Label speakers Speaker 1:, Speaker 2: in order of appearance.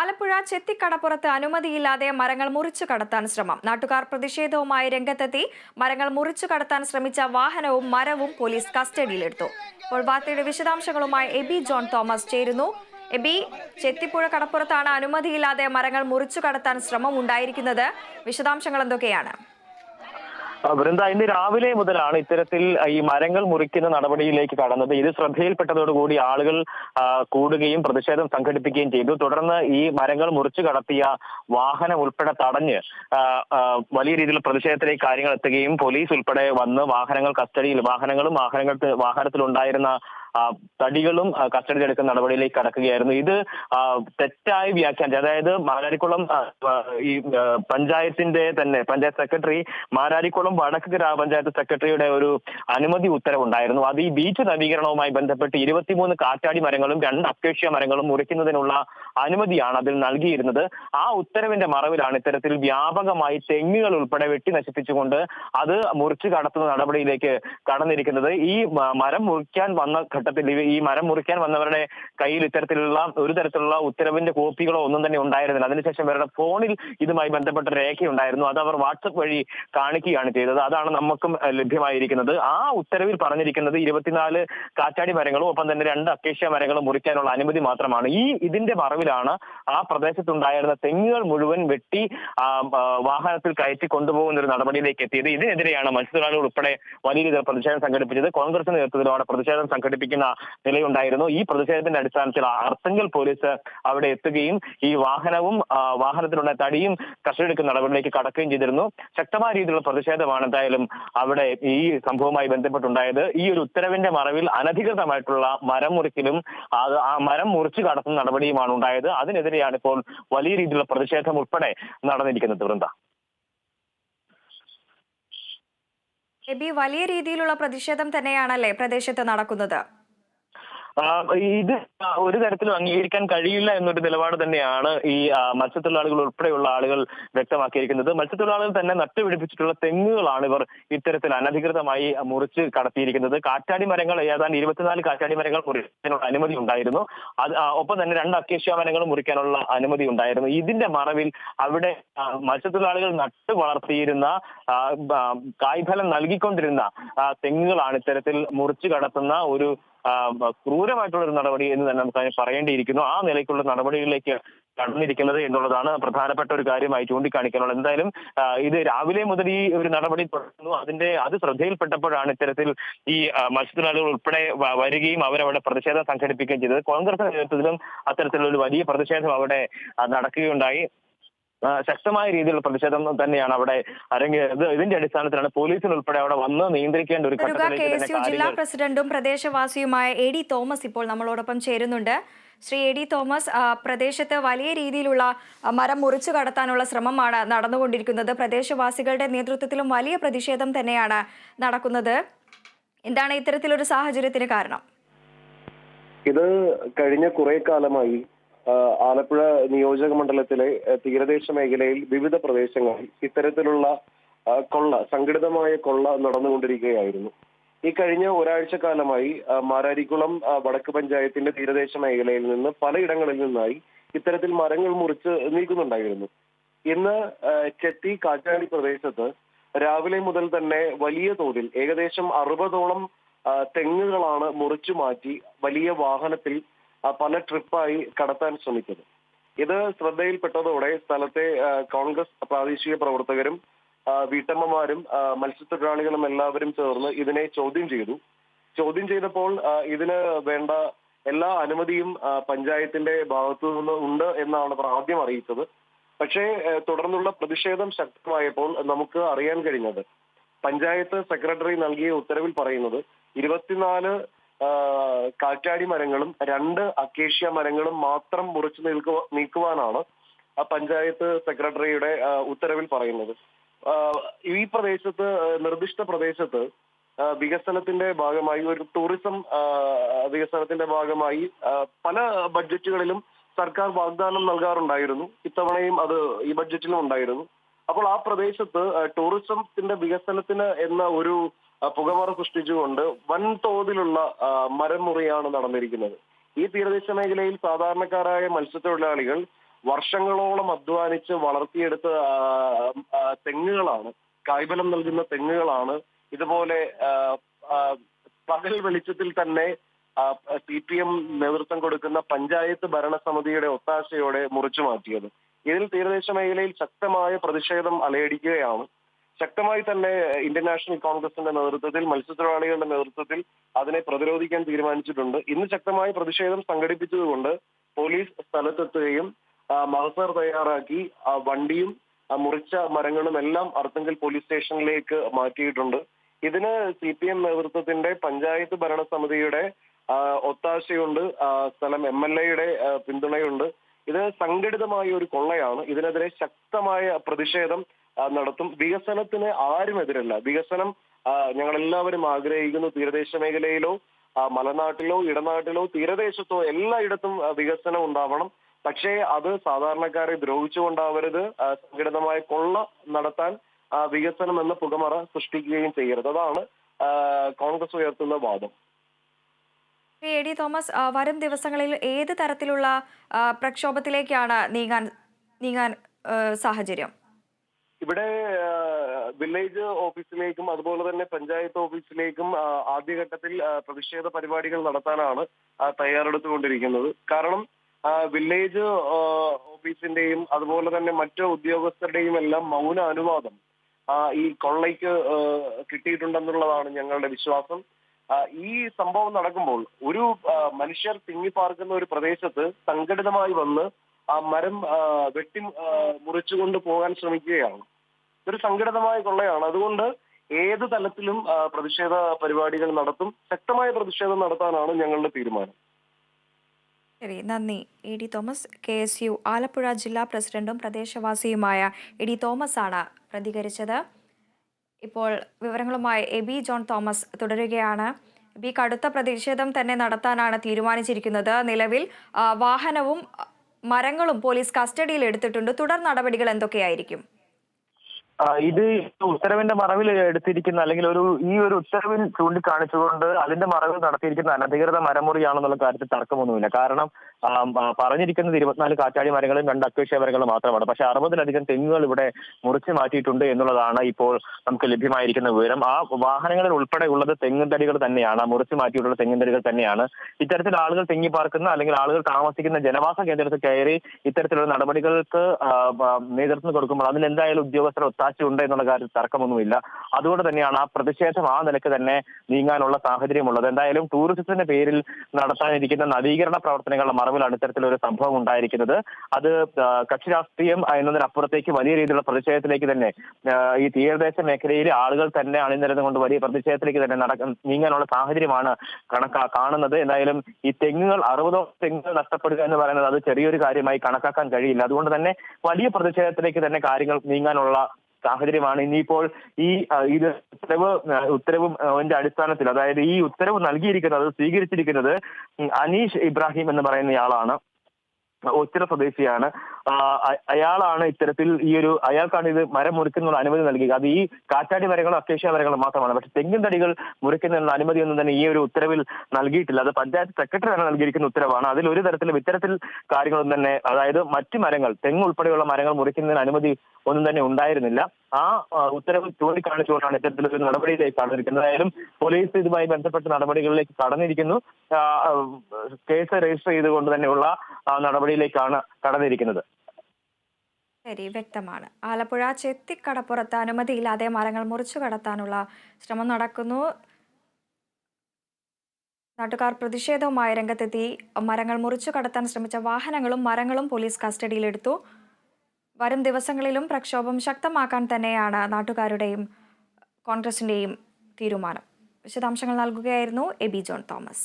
Speaker 1: ആലപ്പുഴ ചെത്തിക്കടപ്പുറത്ത് അനുമതിയില്ലാതെ മരങ്ങൾ മുറിച്ചു കടത്താൻ ശ്രമം. നാട്ടുകാർ പ്രതിഷേധവുമായി രംഗത്തെത്തി മരങ്ങൾ മുറിച്ചു കടത്താൻ ശ്രമിച്ച വാഹനവും മരവും പോലീസ് കസ്റ്റഡിയിലെടുത്തു. ഇപ്പോൾ വാർത്തയുടെ വിശദാംശങ്ങളുമായി എബി ജോൺ തോമസ് ചേരുന്നു. എബി ചെത്തിപ്പുഴ കടപ്പുറത്താണ് അനുമതിയില്ലാതെ മരങ്ങൾ മുറിച്ചു കടത്താൻ ശ്രമം ഉണ്ടായിരിക്കുന്നത്. വിശദാംശങ്ങൾ എന്തൊക്കെയാണ്?
Speaker 2: വൃന്ദ ഇന്ന് രാവിലെ മുതലാണ് ഇത്തരത്തിൽ ഈ മരങ്ങൾ മുറിക്കുന്ന നടപടിയിലേക്ക് കടന്നത്. ഇത് ശ്രദ്ധയിൽപ്പെട്ടതോടുകൂടി ആളുകൾ കൂടുകയും പ്രതിഷേധം സംഘടിപ്പിക്കുകയും ചെയ്തു. തുടർന്ന് ഈ മരങ്ങൾ മുറിച്ചു കടത്തിയ വാഹനം ഉൾപ്പെടെ തടഞ്ഞ് വലിയ രീതിയിൽ പ്രതിഷേധത്തിലേക്ക് കാര്യങ്ങൾ എത്തുകയും പോലീസ് ഉൾപ്പെടെ വന്ന് വാഹനങ്ങൾ കസ്റ്റഡിയിൽ വാഹനങ്ങളും വാഹനങ്ങൾ വാഹനത്തിലുണ്ടായിരുന്ന തടികളും കസ്റ്റഡിയിൽ എടുക്കുന്ന നടപടിയിലേക്ക് കടക്കുകയായിരുന്നു. ഇത് തെറ്റായ വ്യാഖ്യാനിച്ചു അതായത് മാരാരിക്കുളം ഈ പഞ്ചായത്തിന്റെ തന്നെ പഞ്ചായത്ത് സെക്രട്ടറി മാരാരിക്കുളം വടക്ക് ഗ്രാമപഞ്ചായത്ത് സെക്രട്ടറിയുടെ ഒരു അനുമതി ഉത്തരവുണ്ടായിരുന്നു. അത് ഈ ബീച്ച് നവീകരണവുമായി ബന്ധപ്പെട്ട് ഇരുപത്തിമൂന്ന് കാറ്റാടി മരങ്ങളും രണ്ട് അക്കേഷ്യ മരങ്ങളും മുറിക്കുന്നതിനുള്ള അനുമതിയാണ് അതിൽ നൽകിയിരുന്നത്. ആ ഉത്തരവിന്റെ മറവിലാണ് ഇത്തരത്തിൽ വ്യാപകമായി തെങ്ങുകൾ ഉൾപ്പെടെ വെട്ടി നശിപ്പിച്ചുകൊണ്ട് അത് മുറിച്ചു കടത്തുന്ന നടപടിയിലേക്ക് കടന്നിരിക്കുന്നത്. ഈ മരം മുറിക്കാൻ വന്ന ഘട്ടത്തിൽ ഈ മരം മുറിക്കാൻ വന്നവരുടെ കയ്യിൽ ഇത്തരത്തിലുള്ള ഒരു തരത്തിലുള്ള ഉത്തരവിന്റെ കോപ്പികളോ ഒന്നും തന്നെ ഉണ്ടായിരുന്നില്ല. അതിനുശേഷം ഇവരുടെ ഫോണിൽ ഇതുമായി ബന്ധപ്പെട്ട രേഖയുണ്ടായിരുന്നു. അത് അവർ വാട്സപ്പ് വഴി കാണിക്കുകയാണ് ചെയ്തത്. അതാണ് നമുക്കും ലഭ്യമായിരിക്കുന്നത്. ആ ഉത്തരവിൽ പറഞ്ഞിരിക്കുന്നത് ഇരുപത്തിനാല് കാറ്റാടി മരങ്ങളും ഒപ്പം തന്നെ രണ്ട് അക്കേഷ്യ മരങ്ങളും മുറിക്കാനുള്ള അനുമതി മാത്രമാണ്. ഈ ഇതിന്റെ മറവിലാണ് ആ പ്രദേശത്തുണ്ടായിരുന്ന തെങ്ങുകൾ മുഴുവൻ വെട്ടി വാഹനത്തിൽ കയറ്റി കൊണ്ടുപോകുന്ന ഒരു നടപടിയിലേക്ക് എത്തിയത്. ഇതിനെതിരെയാണ് മത്സ്യത്തൊഴിലാളികൾ ഉൾപ്പെടെ വലിയ രീതിയിൽ പ്രതിഷേധം സംഘടിപ്പിച്ചത്. കോൺഗ്രസിന്റെ നേതൃത്വത്തിലാണ് പ്രതിഷേധം സംഘടിപ്പിക്കുന്ന നിലയുണ്ടായിരുന്നു. ഈ പ്രതിഷേധത്തിന്റെ അടിസ്ഥാനത്തിൽ അർത്തങ്കൽ പോലീസ് അവിടെ എത്തുകയും ഈ വാഹനവും വാഹനത്തിലുള്ള തടിയും കസ്റ്റഡിയെടുക്കുന്ന നടപടിയിലേക്ക് കടക്കുകയും ചെയ്തിരുന്നു. ശക്തമായ രീതിയിലുള്ള പ്രതിഷേധമാണ് എന്തായാലും അവിടെ ഈ സംഭവവുമായി ബന്ധപ്പെട്ടുണ്ടായത്. ഈ ഒരു ഉത്തരവിന്റെ മറവിൽ അനധികൃതമായിട്ടുള്ള മരം മുറിക്കലും ആ മരം മുറിച്ചു കടത്തുന്ന നടപടിയുമാണ് ഉണ്ടായത്. അതിനെതിരെയാണ് ഇപ്പോൾ വലിയ രീതിയിലുള്ള പ്രതിഷേധം ഉൾപ്പെടെ നടന്നിരിക്കുന്നത്. വൃന്ദ.
Speaker 1: വലിയ രീതിയിലുള്ള പ്രതിഷേധം തന്നെയാണല്ലേ പ്രദേശത്ത് നടക്കുന്നത്?
Speaker 2: ഇത് ഒരു തരത്തിലും അംഗീകരിക്കാൻ കഴിയില്ല എന്നൊരു നിലപാട് തന്നെയാണ് ഈ മത്സ്യത്തൊഴിലാളികൾ ഉൾപ്പെടെയുള്ള ആളുകൾ വ്യക്തമാക്കിയിരിക്കുന്നത്. മത്സ്യത്തൊഴിലാളികൾ തന്നെ നട്ടുപിടിപ്പിച്ചിട്ടുള്ള തെങ്ങുകളാണ് ഇവർ ഇത്തരത്തിൽ അനധികൃതമായി മുറിച്ച് കടത്തിയിരിക്കുന്നത്. കാറ്റാടി മരങ്ങൾ ഏതാണ്ട് ഇരുപത്തിനാല് കാറ്റാടി മരങ്ങൾ മുറിക്കാനുള്ള അനുമതി ഉണ്ടായിരുന്നു. അത് ഒപ്പം തന്നെ രണ്ട് അക്കേഷ്യ മരങ്ങൾ മുറിക്കാനുള്ള അനുമതി ഉണ്ടായിരുന്നു. ഇതിന്റെ മറവിൽ അവിടെ മത്സ്യത്തൊഴിലാളികൾ നട്ടു വളർത്തിയിരുന്ന കായ്ഫലം നൽകിക്കൊണ്ടിരുന്ന തെങ്ങുകളാണ് ഇത്തരത്തിൽ മുറിച്ചു കടത്തുന്ന ഒരു ക്രൂരമായിട്ടുള്ള ഒരു നടപടി എന്ന് തന്നെ നമുക്ക് അതിനെ പറയേണ്ടിയിരിക്കുന്നു. ആ നിലയ്ക്കുള്ള നടപടികളിലേക്ക് കടന്നിരിക്കുന്നത് എന്നുള്ളതാണ് പ്രധാനപ്പെട്ട ഒരു കാര്യമായി ചൂണ്ടിക്കാണിക്കാനുള്ളത്. എന്തായാലും ഇത് രാവിലെ മുതൽ ഈ ഒരു നടപടി തുടർന്നു അതിന്റെ അത് ശ്രദ്ധയിൽപ്പെട്ടപ്പോഴാണ് ഇത്തരത്തിൽ ഈ മത്സ്യത്തൊഴിലാളികൾ ഉൾപ്പെടെ വരികയും അവരവിടെ പ്രതിഷേധം സംഘടിപ്പിക്കുകയും ചെയ്തത്. കോൺഗ്രസ് നേതൃത്വത്തിലും അത്തരത്തിലുള്ള ഒരു വലിയ പ്രതിഷേധം അവിടെ നടക്കുകയുണ്ടായി. ശക്തമായ രീതിയിലുള്ള പ്രതിഷേധം തന്നെയാണ് അവിടെ അരങ്ങേറിയത് ഇതിന്റെ അടിസ്ഥാനത്തിലാണ് പോലീസിന് ഉൾപ്പെടെ അവിടെ വന്ന് നിയന്ത്രിക്കേണ്ട ഒരു
Speaker 1: കെ
Speaker 2: ഘട്ടത്തിലേക്ക്
Speaker 1: എസ് യു ജില്ലാ പ്രസിഡന്റും പ്രദേശവാസിയുമായ എ ഡി തോമസ് ഇപ്പോൾ നമ്മളോടൊപ്പം ചേരുന്നുണ്ട്. ശ്രീ എ ഡി തോമസ് പ്രദേശത്ത് വലിയ രീതിയിലുള്ള മരം മുറിച്ചു കടത്താനുള്ള ശ്രമമാണ് നടന്നുകൊണ്ടിരിക്കുന്നത്. പ്രദേശവാസികളുടെ നേതൃത്വത്തിലും വലിയ പ്രതിഷേധം തന്നെയാണ് നടക്കുന്നത്. എന്താണ് ഇത്തരത്തിലൊരു സാഹചര്യത്തിന് കാരണം?
Speaker 3: ഇത് കഴിഞ്ഞ കുറെ കാലമായി ആലപ്പുഴ നിയോജക മണ്ഡലത്തിലെ തീരദേശ മേഖലയിൽ വിവിധ പ്രദേശങ്ങളിൽ ഇത്തരത്തിലുള്ള കൊള്ള സംഘടിതമായ കൊള്ള നടന്നുകൊണ്ടിരിക്കുകയായിരുന്നു. ഈ കഴിഞ്ഞ ഒരാഴ്ച കാലമായി മാരാരിക്കുളം വടക്ക് പഞ്ചായത്തിന്റെ തീരദേശ മേഖലയിൽ നിന്ന് പലയിടങ്ങളിൽ നിന്നായി ഇത്തരത്തിൽ മരങ്ങൾ മുറിച്ച് നീക്കുന്നുണ്ടായിരുന്നു. ഇന്ന് ചെത്തി കാറ്റാടി പ്രദേശത്ത് രാവിലെ മുതൽ തന്നെ വലിയ തോതിൽ ഏകദേശം അറുപതോളം തെങ്ങുകളാണ് മുറിച്ചു മാറ്റി വലിയ വാഹനത്തിൽ പല ട്രിപ്പായി കടത്താൻ ശ്രമിച്ചത്. ഇത് ശ്രദ്ധയിൽപ്പെട്ടതോടെ സ്ഥലത്തെ കോൺഗ്രസ് പ്രാദേശിക പ്രവർത്തകരും വീട്ടമ്മമാരും മത്സ്യത്തൊഴിലാളികളും എല്ലാവരും ചേർന്ന് ഇതിനെ ചോദ്യം ചെയ്തു. ചോദ്യം ചെയ്തപ്പോൾ ഇതിന് വേണ്ട എല്ലാ അനുമതിയും പഞ്ചായത്തിന്റെ ഭാഗത്തു നിന്ന് ഉണ്ട് എന്നാണ് ആദ്യം അറിയിച്ചത്. പക്ഷേ തുടർന്നുള്ള പ്രതിഷേധം ശക്തമായപ്പോൾ നമുക്ക് അറിയാൻ കഴിഞ്ഞത് പഞ്ചായത്ത് സെക്രട്ടറി നൽകിയ ഉത്തരവിൽ പറയുന്നത് ഇരുപത്തിനാല് കാറ്റാടി മരങ്ങളും രണ്ട് അക്കേഷ്യ മരങ്ങളും മാത്രം മുറിച്ചു നിൽക്കുക നീക്കുവാനാണ് പഞ്ചായത്ത് സെക്രട്ടറിയുടെ ഉത്തരവിൽ പറയുന്നത്. ഈ പ്രദേശത്ത് നിർദ്ദിഷ്ട പ്രദേശത്ത് വികസനത്തിന്റെ ഭാഗമായി ഒരു ടൂറിസം വികസനത്തിന്റെ ഭാഗമായി പല ബഡ്ജറ്റുകളിലും സർക്കാർ വാഗ്ദാനം നൽകാറുണ്ടായിരുന്നു. ഇത്തവണയും അത് ഈ ബഡ്ജറ്റിലും ഉണ്ടായിരുന്നു. അപ്പോൾ ആ പ്രദേശത്ത് ടൂറിസത്തിന്റെ വികസനത്തിന് എന്ന ഒരു പുകമറ സൃഷ്ടിച്ചുകൊണ്ട് വൻതോതിലുള്ള മരം മുറിയാണ് നടന്നിരിക്കുന്നത്. ഈ തീരദേശ മേഖലയിൽ സാധാരണക്കാരായ മത്സ്യത്തൊഴിലാളികൾ വർഷങ്ങളോളം അധ്വാനിച്ച് വളർത്തിയെടുത്ത തെങ്ങുകളാണ് കായ്ബലം നൽകുന്ന തെങ്ങുകളാണ്. ഇതുപോലെ പകൽ വെളിച്ചത്തിൽ തന്നെ സി പി എം നേതൃത്വം കൊടുക്കുന്ന പഞ്ചായത്ത് ഭരണസമിതിയുടെ ഒത്താശയോടെ മുറിച്ചു മാറ്റിയത്. ഇതിൽ തീരദേശ മേഖലയിൽ ശക്തമായ പ്രതിഷേധം അലയടിക്കുകയാണ് ശക്തമായി തന്നെ ഇന്ത്യൻ നാഷണൽ കോൺഗ്രസിന്റെ നേതൃത്വത്തിൽ മത്സ്യത്തൊഴിലാളികളുടെ നേതൃത്വത്തിൽ അതിനെ പ്രതിരോധിക്കാൻ തീരുമാനിച്ചിട്ടുണ്ട്. ഇന്ന് ശക്തമായ പ്രതിഷേധം സംഘടിപ്പിച്ചതുകൊണ്ട് പോലീസ് സ്ഥലത്തെത്തുകയും മഹസർ തയ്യാറാക്കി വണ്ടിയും മുറിച്ച മരങ്ങളും എല്ലാം അർത്തുങ്കൽ പോലീസ് സ്റ്റേഷനിലേക്ക് മാറ്റിയിട്ടുണ്ട്. ഇതിന് സി പി എം നേതൃത്വത്തിന്റെ പഞ്ചായത്ത് ഭരണസമിതിയുടെ സമിതിയുടെ ഒത്താശയുണ്ട് സ്ഥലം എം എൽ എയുടെ പിന്തുണയുണ്ട്. ഇത് സംഘടിതമായ ഒരു കൊള്ളയാണ്. ഇതിനെതിരെ ശക്തമായ പ്രതിഷേധം നടത്തും. വികസനത്തിന് ആരും എതിരല്ല. വികസനം ഞങ്ങളെല്ലാവരും ആഗ്രഹിക്കുന്നു തീരദേശ മേഖലയിലോ മലനാട്ടിലോ ഇടനാട്ടിലോ തീരദേശത്തോ എല്ലായിടത്തും വികസനം ഉണ്ടാവണം. പക്ഷേ അത് സാധാരണക്കാരെ ദ്രോഹിച്ചുകൊണ്ടാവരുത്. സംഘടിതമായ കൊള്ള നടത്താൻ വികസനം എന്ന പുകമറ സൃഷ്ടിക്കുകയും ചെയ്യരുത്. അതാണ് കോൺഗ്രസ് ഉയർത്തുന്ന വാദം.
Speaker 1: എ ഡി തോമസ് വരും ദിവസങ്ങളിൽ ഏത് തരത്തിലുള്ള പ്രക്ഷോഭത്തിലേക്കാണ് നീങ്ങാൻ നീങ്ങാൻ സാഹചര്യം?
Speaker 3: ഇവിടെ വില്ലേജ് ഓഫീസിലേക്കും അതുപോലെ തന്നെ പഞ്ചായത്ത് ഓഫീസിലേക്കും ആദ്യഘട്ടത്തിൽ പ്രതിഷേധ പരിപാടികൾ നടത്താനാണ് തയ്യാറെടുത്തുകൊണ്ടിരിക്കുന്നത്. കാരണം വില്ലേജ് ഓഫീസിന്റെയും അതുപോലെ തന്നെ മറ്റു ഉദ്യോഗസ്ഥരുടെയും എല്ലാം മൗന അനുവാദം ഈ കൊള്ളയ്ക്ക് കിട്ടിയിട്ടുണ്ടെന്നുള്ളതാണ് ഞങ്ങളുടെ വിശ്വാസം. ഈ സംഭവം നടക്കുമ്പോൾ ഒരു മനുഷ്യർ തിങ്ങിപ്പാർക്കുന്ന ഒരു പ്രദേശത്ത് സംഘടിതമായി വന്ന് ആ മരം വെട്ടി മുറിച്ചുകൊണ്ട് പോകാൻ ശ്രമിക്കുകയാണ്. ഇതൊരു സംഘടിതമായ കൊള്ളയാണ്. അതുകൊണ്ട് ഏത് തലത്തിലും പ്രതിഷേധ പരിപാടികൾ നടത്തും. ശക്തമായ പ്രതിഷേധം നടത്താനാണ് ഞങ്ങളുടെ തീരുമാനം.
Speaker 1: ശരി നന്ദി. A D Thomas K S U Alappuzha ജില്ലാ പ്രസിഡന്റും പ്രദേശവാസിയുമായ എ ഡി തോമസ് ആണ് പ്രതികരിച്ചത്. ഇപ്പോൾ വിവരങ്ങളുമായി എ ബി ജോൺ തോമസ് തുടരുകയാണ്. ബി കടുത്ത പ്രതിഷേധം തന്നെ നടത്താനാണ് തീരുമാനിച്ചിരിക്കുന്നത്. നിലവിൽ വാഹനവും മരങ്ങളും പോലീസ് കസ്റ്റഡിയിൽ എടുത്തിട്ടുണ്ട്. തുടർ നടപടികൾ എന്തൊക്കെയായിരിക്കും?
Speaker 2: ഇത് ഉത്തരവിന്റെ മറവിൽ എടുത്തിരിക്കുന്ന അല്ലെങ്കിൽ ഒരു ഈ ഒരു ഉത്തരവിൽ ചൂണ്ടിക്കാണിച്ചുകൊണ്ട് അതിന്റെ മറവിൽ നടത്തിയിരിക്കുന്ന അനധികൃത മരമുറിയാണെന്നുള്ള കാര്യത്തിൽ തർക്കമൊന്നുമില്ല. കാരണം പറഞ്ഞിരിക്കുന്നത് ഇരുപത്തിനാല് കാറ്റാടി മരങ്ങളും രണ്ട് അക്വേഷ്യ മരങ്ങളും മാത്രമാണ്. പക്ഷെ അറുപതിലധികം തെങ്ങുകൾ ഇവിടെ മുറിച്ചു മാറ്റിയിട്ടുണ്ട് എന്നുള്ളതാണ് ഇപ്പോൾ നമുക്ക് ലഭ്യമായിരിക്കുന്ന വിവരം. ആ വാഹനങ്ങളിൽ ഉൾപ്പെടെ ഉള്ളത് തെങ്ങും തടികൾ തന്നെയാണ് മുറിച്ചു മാറ്റിയിട്ടുള്ള തെങ്ങും തടികൾ തന്നെയാണ്. ഇത്തരത്തിൽ ആളുകൾ തെങ്ങി പാർക്കുന്ന അല്ലെങ്കിൽ ആളുകൾ താമസിക്കുന്ന ജനവാസ കേന്ദ്രത്തിൽ കയറി ഇത്തരത്തിലുള്ള നടപടികൾക്ക് നേതൃത്വം കൊടുക്കുമ്പോൾ അതിൽ എന്തായാലും ഉദ്യോഗസ്ഥർ ഒത്താശ ഉണ്ട് എന്നുള്ള കാര്യത്തിൽ തർക്കമൊന്നുമില്ല. അതുകൊണ്ട് തന്നെയാണ് ആ പ്രതിഷേധം ആ നിലയ്ക്ക് തന്നെ നീങ്ങാനുള്ള സാഹചര്യമുള്ളത്. എന്തായാലും ടൂറിസത്തിന്റെ പേരിൽ നടത്താനിരിക്കുന്ന നവീകരണ പ്രവർത്തനങ്ങളുടെ മറവിലാണ് ഇത്തരത്തിലൊരു സംഭവം ഉണ്ടായിരിക്കുന്നത്. അത് കക്ഷി രാഷ്ട്രീയം എന്നതിനപ്പുറത്തേക്ക് വലിയ രീതിയിലുള്ള പ്രതിഷേധത്തിലേക്ക് തന്നെ ഈ തീരദേശ മേഖലയിലെ ആളുകൾ തന്നെ അണിനിരന്നുകൊണ്ട് വലിയ പ്രതിഷേധത്തിലേക്ക് തന്നെ നീങ്ങാനുള്ള സാഹചര്യമാണ് കണക്കാ കാണുന്നത്. എന്തായാലും ഈ തെങ്ങുകൾ അറുപതോ തെങ്ങുകൾ നഷ്ടപ്പെടുക എന്ന് പറയുന്നത് അത് ചെറിയൊരു കാര്യമായി കണക്കാക്കാൻ കഴിയില്ല. അതുകൊണ്ട് തന്നെ വലിയ പ്രതിഷേധത്തിലേക്ക് തന്നെ കാര്യങ്ങൾ നീങ്ങാനുള്ള സാഹചര്യമാണ്. ഇനിയിപ്പോൾ ഈ ഇത് ഉത്തരവ് ഉത്തരവും അതിന്റെ അടിസ്ഥാനത്തിൽ അതായത് ഈ ഉത്തരവ് നൽകിയിരിക്കുന്നത് സ്വീകരിച്ചിരിക്കുന്നത് അനീഷ് ഇബ്രാഹിം എന്ന് പറയുന്നയാളാണ് ഉത്തര സ്വദേശിയാണ്. അയാളാണ് ഇത്തരത്തിൽ ഈ ഒരു അയാൾക്കാണ് ഇത് മരം മുറിക്കുന്നതിനുള്ള അനുമതി നൽകിയത്. അത് ഈ കാറ്റാടി വരകളും അക്കേഷ്യ വരകളും മാത്രമാണ്. പക്ഷെ തെങ്ങിൻ തടികൾ മുറിക്കുന്നതിനുള്ള അനുമതിയൊന്നും തന്നെ ഈ ഒരു ഉത്തരവിൽ നൽകിയിട്ടില്ല. അത് പഞ്ചായത്ത് സെക്രട്ടറി തന്നെ നൽകിയിരിക്കുന്ന ഉത്തരവാണ്. അതിൽ ഒരു തരത്തിലും ഇത്തരത്തിൽ കാര്യങ്ങളൊന്നും തന്നെ അതായത് മറ്റു മരങ്ങൾ തെങ്ങ് ഉൾപ്പെടെയുള്ള മരങ്ങൾ മുറിക്കുന്നതിന് അനുമതി ഒന്നും തന്നെ ഉണ്ടായിരുന്നില്ല. ആ ഉത്തരവ് ചൂണ്ടിക്കാണിച്ചുകൊണ്ടാണ് ഇത്തരത്തിലൊരു നടപടിയിലേക്ക് കടന്നിരിക്കുന്നത്. ഏതായാലും പോലീസ് ഇതുമായി ബന്ധപ്പെട്ട നടപടികളിലേക്ക് കടന്നിരിക്കുന്നു. കേസ് രജിസ്റ്റർ ചെയ്തുകൊണ്ട് തന്നെയുള്ള നടപടിയിലേക്കാണ് കടന്നിരിക്കുന്നത്.
Speaker 1: ശരി വ്യക്തമാണ്. ആലപ്പുഴ ചെത്തിക്കടപ്പുറത്ത് അനുമതിയില്ലാതെ മരങ്ങൾ മുറിച്ചു കടത്താനുള്ള ശ്രമം നടക്കുന്നു. നാട്ടുകാർ പ്രതിഷേധവുമായി രംഗത്തെത്തി. മരങ്ങൾ മുറിച്ചു കടത്താൻ ശ്രമിച്ച വാഹനങ്ങളും മരങ്ങളും പോലീസ് കസ്റ്റഡിയിലെടുത്തു. വരും ദിവസങ്ങളിലും പ്രക്ഷോഭം ശക്തമാക്കാൻ തന്നെയാണ് നാട്ടുകാരുടെയും കോൺഗ്രസിന്റെയും തീരുമാനം. വിശദാംശങ്ങൾ നൽകുകയായിരുന്നു എബി ജോൺ തോമസ്.